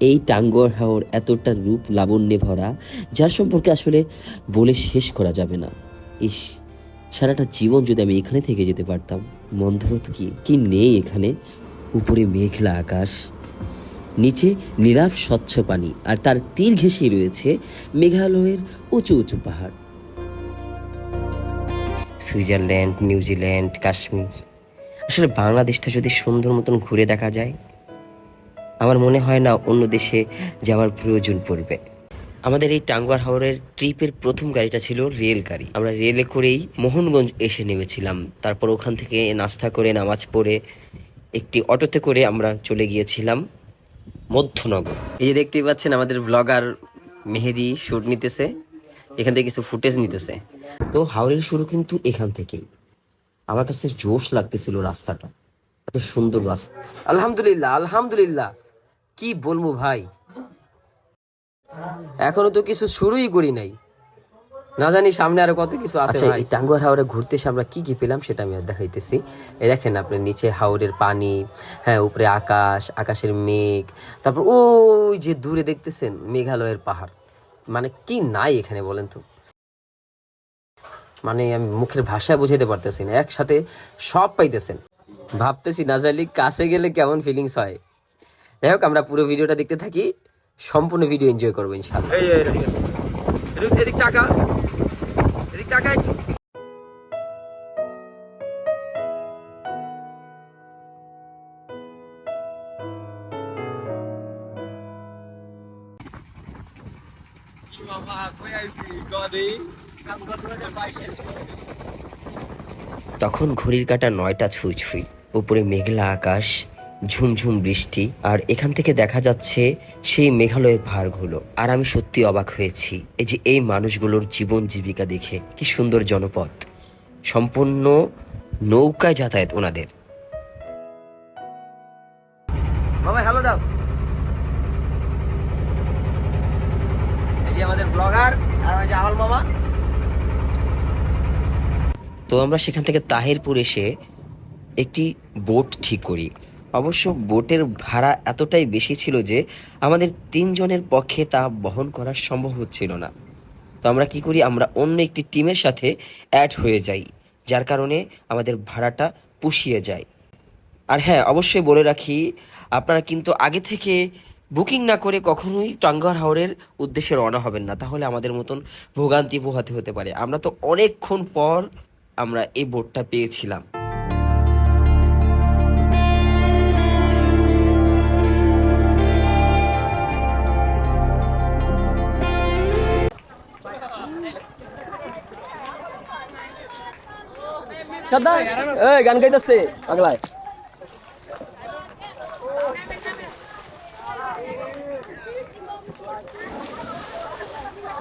এই টাঙ্গুয়ার হাওর এতটা রূপ লাবণ্যে ভরা, যার সম্পর্কে আসলে বলে শেষ করা যাবে না। ইস, সারাটা জীবন যদি আমি এখানে থেকে যেতে পারতাম, মন্দ হতো কি? কি নেই এখানে? উপরে মেঘলা আকাশ, নিচে নীলাভ স্বচ্ছ পানি, আর তার তীর ঘেঁষে রয়েছে মেঘালয়ের উঁচু উঁচু পাহাড়। Switzerland, New Zealand, Kashmir. আসলে বাংলাদেশটা যদি সুন্দর মতন ঘুরে দেখা যায় আমার মনে হয় না অন্য দেশে যাওয়ার প্রয়োজন পড়বে। আমাদের এই টাঙ্গুয়ার হাওরের ট্রিপের প্রথম গাড়িটা ছিল রেল গাড়ি আমরা রেলে করেই মোহনগঞ্জ এসে নেমেছিলাম। তারপর ওখান থেকে নাস্তা করে, নামাজ পড়ে একটি অটোতে করে আমরা চলে গিয়েছিলাম মধ্যনগর। এই যে দেখতেই পাচ্ছেন, আমাদের ব্লগার মেহেদি শুট নিতেছে, এখান থেকে কিছু ফুটেজ নিতেছে। তো হাওড়ের শুরু কিন্তু এখান থেকেই। আমার কাছে জোশ লাগতেছিল রাস্তাটা। এত সুন্দর রাস্তা। আলহামদুলিল্লাহ আলহামদুলিল্লাহ। কি বলব ভাই? এখনও তো কিছু শুরুই করি নাই। না জানি সামনে আরও কত কিছু আছে আচ্ছা, এই টাঙ্গুয়ার হাওরে ঘুরতে এসে আমরা কি কি পেলাম সেটা আমি দেখাইতেছি। এই দেখেন আপনি নিচে হাওরের পানি হ্যাঁ উপরে আকাশ আকাশের মেঘ তারপর ওই যে দূরে দেখতেছেন মেঘালয়ের পাহাড়। মানে কি নাই এখানে বলেন তো? মানে আমি মুখের ভাষায় বুঝাইতে পারতেছি না একসাথে সব পাইতেছেন। ভাবতেছি না নাজালি কাছে গেলে কেমন ফিলিংস হয়। যাই হোক আমরা পুরো ভিডিওটা দেখতে থাকি। সম্পূর্ণ ভিডিও এনজয় করব ইনশাল্লাহ এদিক- এদিক টাকা এদিক টাকা একটু। তখন ঘড়ির কাটা নয়টা ছুঁই ছুঁই উপরে মেঘলা আকাশ ঝুমঝুম বৃষ্টি আর এখান থেকে দেখা যাচ্ছে সেই মেঘালয়ের পাহাড়গুলো আর আমি সত্যি অবাক হয়েছি এই যে এই মানুষগুলোর জীবন জীবিকা দেখে। কি সুন্দর জনপদ। সম্পূর্ণ নৌকায় যাতায়াত ওনাদের। মামা হ্যালো দাও। এই যে আমাদের ব্লগার আর যে আহল মামা। তো আমরা সেখান থেকে তাহিরপুর এসে একটি বোট ঠিক করি। অবশ্য বোটের ভাড়া এতটাই বেশি ছিল যে আমাদের তিনজনের পক্ষে তা বহন করা সম্ভব হচ্ছিল না। তো আমরা কি করি? আমরা অন্য একটি টিমের সাথে অ্যাড হয়ে যাই, যার কারণে আমাদের ভাড়াটা পুষিয়ে যায়। আর হ্যাঁ অবশ্যই বলে রাখি, আপনারা কিন্তু আগে থেকে বুকিং না করে কখনোই টাঙ্গার হাওরের উদ্দেশ্যে রওনা হবেন না। তাহলে আমাদের মতন ভোগান্তি পোহাতে হতে পারে। আমরা তো অনেকক্ষণ পর আমরা এই বোটটা পেয়েছিলাম। সাদাস এই গান গাইতেছে পাগলায়।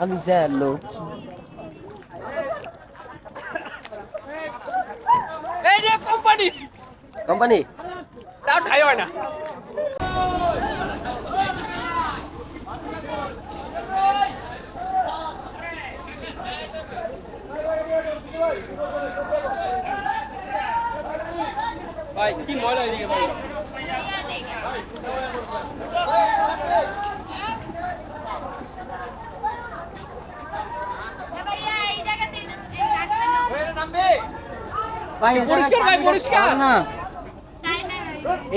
আমি জানো এই যে কোম্পানি। কোম্পানি? তাও ঠাই হয় না। ভাই কি এদিকে ভাই? পরিষ্কার ভাই পরিষ্কার। না।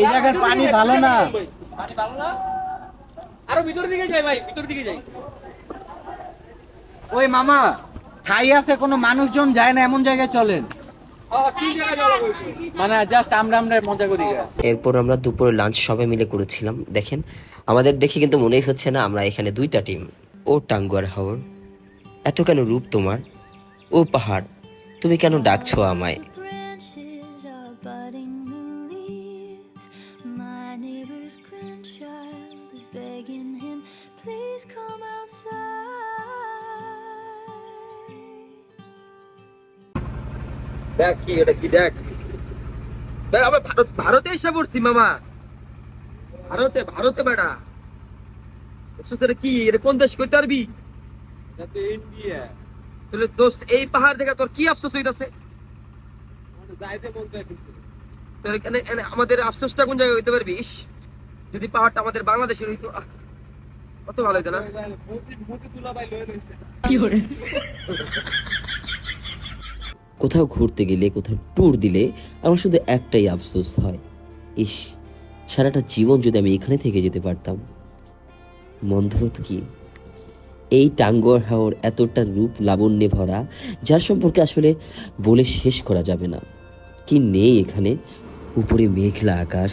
এই জায়গার পানি ভালো না। পানি ভালো না? আরও ভিতরের দিকে যাই ভাই ভিতরের দিকে যাই। ওই মামা ঠাই আছে কোনো মানুষজন যায় না এমন জায়গায় চলেন। মানে এরপর আমরা দুপুরে লাঞ্চ সবাই মিলে করেছিলাম। দেখেন, আমাদের দেখে কিন্তু মনেই হচ্ছে না আমরা এখানে দুইটা টিম ও টাঙ্গুয়ার হাওর, এত কেন রূপ তোমার? ও পাহাড়, তুমি কেন ডাকছো আমায়? কি এটা কি দেখ? আমরা ভারত ভারতে এসে পড়ছি মামা। ভারতে ভারতে বেড়া। কি? এটা কোন দেশ পারবি? ইন্ডিয়া তাহলে দোস্ত এই পাহাড় দেখে তোর কি আফসোস হইতাছে? যাইতে বলতে তোর এখানে এখানে আমাদের আফসোসটা কোন জায়গায় হইতে পারবি? ইস যদি পাহাড়টা আমাদের বাংলাদেশের হইতো কত ভালো হইতো না? কোথাও ঘুরতে গেলে, কোথাও ট্যুর দিলে আমার শুধু একটাই আফসোস হয়, ইস, সারাটা জীবন যদি আমি এখানে থেকে যেতে পারতাম। মন্দ হতো কি? এই টাঙ্গর হাওর এতটা রূপ লাবণ্যে ভরা, যার সম্পর্কে আসলে বলে শেষ করা যাবে না। কি নেই এখানে? উপরে মেঘলা আকাশ,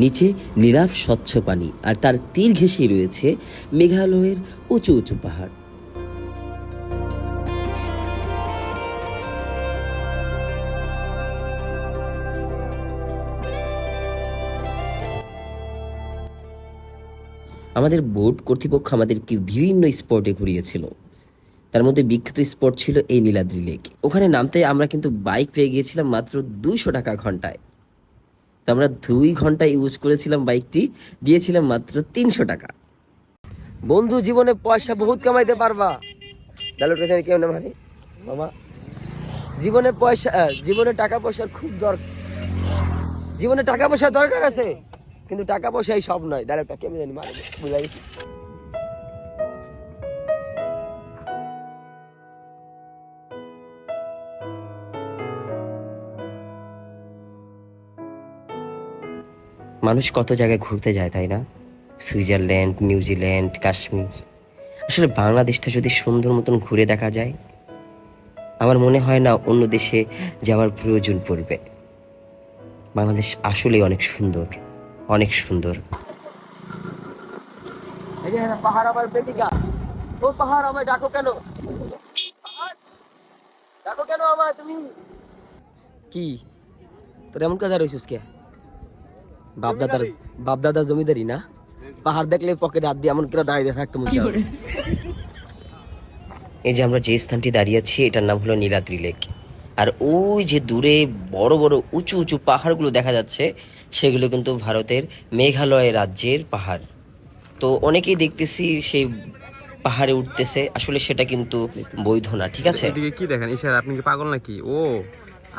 নিচে নীলাভ স্বচ্ছ পানি, আর তার তীর ঘেঁষে রয়েছে মেঘালয়ের উঁচু উঁচু পাহাড়। আমাদের বোর্ড কর্তৃপক্ষ আমাদেরকে বিভিন্ন স্পটে ঘুরিয়েছিল। তার মধ্যে বিখ্যাত স্পট ছিল এই নীলাদ্রি লেক। ওখানে নামতে আমরা কিন্তু বাইক পেয়ে গিয়েছিলাম মাত্র দুইশো টাকা ঘন্টায়। তো আমরা দুই ঘণ্টা ইউজ করেছিলাম বাইকটি, দিয়েছিলাম মাত্র তিনশো টাকা। বন্ধু, জীবনে পয়সা বহুত কামাইতে পারবা। কেউ না মানে মামা। জীবনে পয়সা জীবনে টাকা পয়সার খুব দরকার জীবনে টাকা পয়সার দরকার আছে। কিন্তু টাকা পয়সাই সব নয়। ডায়লগটা কেমন জানি মানে বুঝাই মানুষ কত জায়গায় ঘুরতে যায়, তাই না? Switzerland, New Zealand, Kashmir. আসলে বাংলাদেশটা যদি সুন্দর মতন ঘুরে দেখা যায়, আমার মনে হয় না অন্য দেশে যাওয়ার প্রয়োজন পড়বে। বাংলাদেশ আসলেই অনেক সুন্দর। অনেক সুন্দর। পাহাড় আবার বেদিকা। ও পাহাড় আমায় ডাকো কেন? ডাকো কেন আমায় তুমি? কি? তোর এমন কাজা রয়েছিস কে? বাপদাদার বাপদাদার জমিদারি না? পাহাড় দেখলে পকেটে হাত দিয়ে এমন করে দাঁড়িয়ে থাকতো মনে। এই যে আমরা যে স্থানটি দাঁড়িয়ে আছি এটার নাম হলো নীলাদ্রি লেক। আর ওই যে দূরে বড় বড় উঁচু উঁচু পাহাড়গুলো দেখা যাচ্ছে, সেগুলো কিন্তু ভারতের মেঘালয় রাজ্যের পাহাড়। তো অনেকেই দেখতেছি সেই পাহাড়ে উঠতেছে, আসলে সেটা কিন্তু বৈধ না, ঠিক আছে? এদিকে কি দেখেন, ইশার, আপনি কি পাগল নাকি? ও,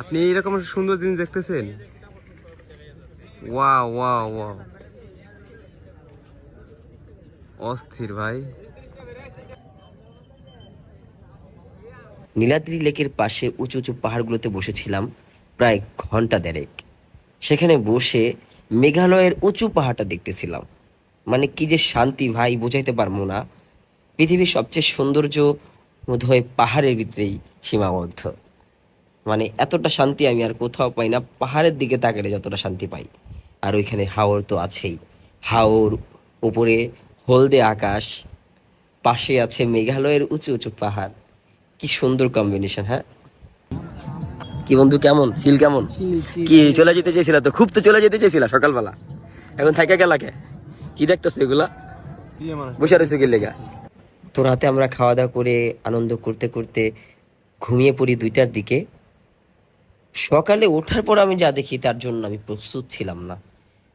আপনি এরকম সুন্দর জিনিস দেখতেছেন? ওয়া ওয়াও ওয়া অস্থির ভাই। নীলাদ্রি লেকের পাশে উঁচু উঁচু পাহাড়গুলোতে বসেছিলাম প্রায় ঘণ্টা দেড়েক। সেখানে বসে মেঘালয়ের উঁচু পাহাড়টা দেখতেছিলাম। মানে কি যে শান্তি ভাই, বোঝাইতে পারব না। পৃথিবীর সবচেয়ে সৌন্দর্য বোধহয় পাহাড়ের ভিতরেই সীমাবদ্ধ। মানে এতটা শান্তি আমি আর কোথাও পাই না, পাহাড়ের দিকে তাকালে যতটা শান্তি পাই। আর ওইখানে হাওর তো আছেই। হাওর, উপরে হলদে আকাশ, পাশে আছে মেঘালয়ের উঁচু উঁচু পাহাড়। কি সুন্দর কম্বিনেশন হ্যাঁ? কি বন্ধু কেমন? ফিল কেমন? কি চলে যেতে চেয়েছিলা তো? খুব তো চলে যেতে চেয়েছিলা সকালবেলা। এখন থাকা গেলাকে কি? দেখতেছো এগুলা? বসে রয়েছে গেলে গা তো রাতে আমরা খাওয়া দাওয়া করে আনন্দ করতে করতে ঘুমিয়ে পড়ি দুইটার দিকে। সকালে ওঠার পর আমি যা দেখি তার জন্য আমি প্রস্তুত ছিলাম না।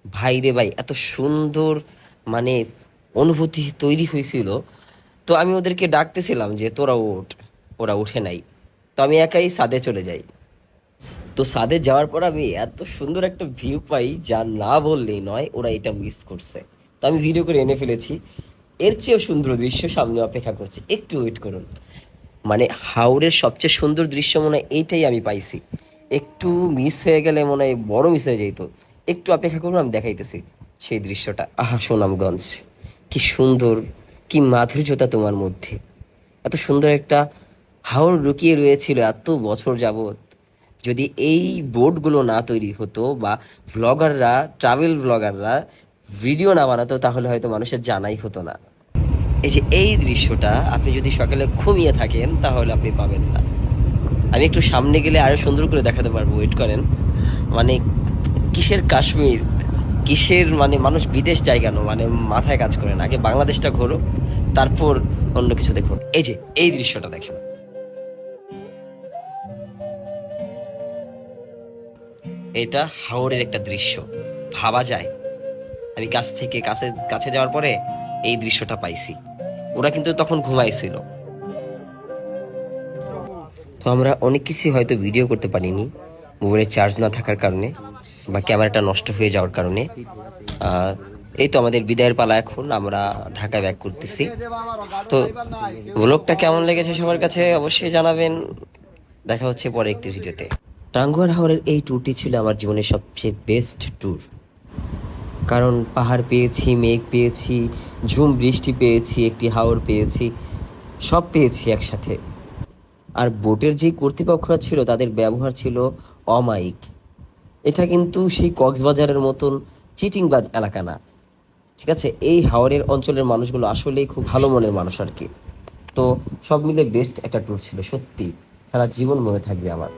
ভাই রে ভাই এত সুন্দর মানে অনুভূতি তৈরি হয়েছিল। তো আমি ওদেরকে ডাকতেছিলাম যে তোরা ওঠ। ওরা উঠে নাই। তো আমি একাই সাদে চলে যাই। তো সাদে যাওয়ার পর আমি এত সুন্দর একটা ভিউ পাই যা না বললেই নয়, ওরা এটা মিস করছে। তো আমি ভিডিও করে এনে ফেলেছি। এর চেয়েও সুন্দর দৃশ্য সামনে অপেক্ষা করছে। একটু ওয়েট করুন। মানে হাওড়ের সবচেয়ে সুন্দর দৃশ্য মনে হয় এইটাই আমি পাইছি। একটু মিস হয়ে গেলে মনে হয় বড় মিস হয়ে যেত। একটু অপেক্ষা করুন, আমি দেখাইতেছি সেই দৃশ্যটা। আহা, সুনামগঞ্জ। কি সুন্দর, কি মাধুর্যতা তোমার মধ্যে। এত সুন্দর একটা হাওড় লুকিয়ে রয়েছিল এত বছর যাবৎ। যদি এই বোর্ডগুলো না তৈরি হতো বা ভ্লগাররা ট্রাভেল ভ্লগাররা ভিডিও না বানাতো, তাহলে হয়তো মানুষের জানাই হতো না। এই যে এই দৃশ্যটা আপনি যদি সকালে ঘুমিয়ে থাকেন, তাহলে আপনি পাবেন না। আমি একটু সামনে গেলে আরও সুন্দর করে দেখাতে পারব ওয়েট করেন। মানে কিসের কাশ্মীর? কিসের মানে মানুষ বিদেশ যায় কেন? মানে মাথায় কাজ করে না। আগে বাংলাদেশটা ঘোরো, তারপর অন্য কিছু দেখো। এই যে, এই দৃশ্যটা দেখেন। এটা হাওড়ের একটা দৃশ্য। ভাবা যায়। আমি কাছ থেকে কাছে কাছে যাওয়ার পরে এই দৃশ্যটা পাইছি। ওরা কিন্তু তখন ঘুমাইছিল। তো আমরা অনেক কিছু হয়তো ভিডিও করতে পারিনি, মোবাইলে চার্জ না থাকার কারণে বা ক্যামেরাটা নষ্ট হয়ে যাওয়ার কারণে। এই তো আমাদের বিদায়ের পালা এখন, আমরা ঢাকায় ব্যাক করতেছি। তো ব্লগটা কেমন লেগেছে সবার কাছে অবশ্যই জানাবেন। দেখা হচ্ছে পরে একটি ভিডিওতে। টাঙ্গুয়ার হাওরের এই ট্যুরটি ছিল আমার জীবনের সবচেয়ে বেস্ট ট্যুর কারণ পাহাড় পেয়েছি, মেঘ পেয়েছি, ঝুম বৃষ্টি পেয়েছি, একটি হাওর পেয়েছি, সব পেয়েছি একসাথে। আর বোটের যে কর্তৃপক্ষরা ছিল, তাদের ব্যবহার ছিল অমায়িক। এটা কিন্তু সেই কক্সবাজারের মতন চিটিংবাজ এলাকা না। ঠিক আছে? এই হাওরের অঞ্চলের মানুষগুলো আসলেই খুব ভালো মনের মানুষ আর কি। তো সব মিলে বেস্ট একটা ট্যুর ছিল, সত্যি। সারা জীবন মনে থাকবে আমার।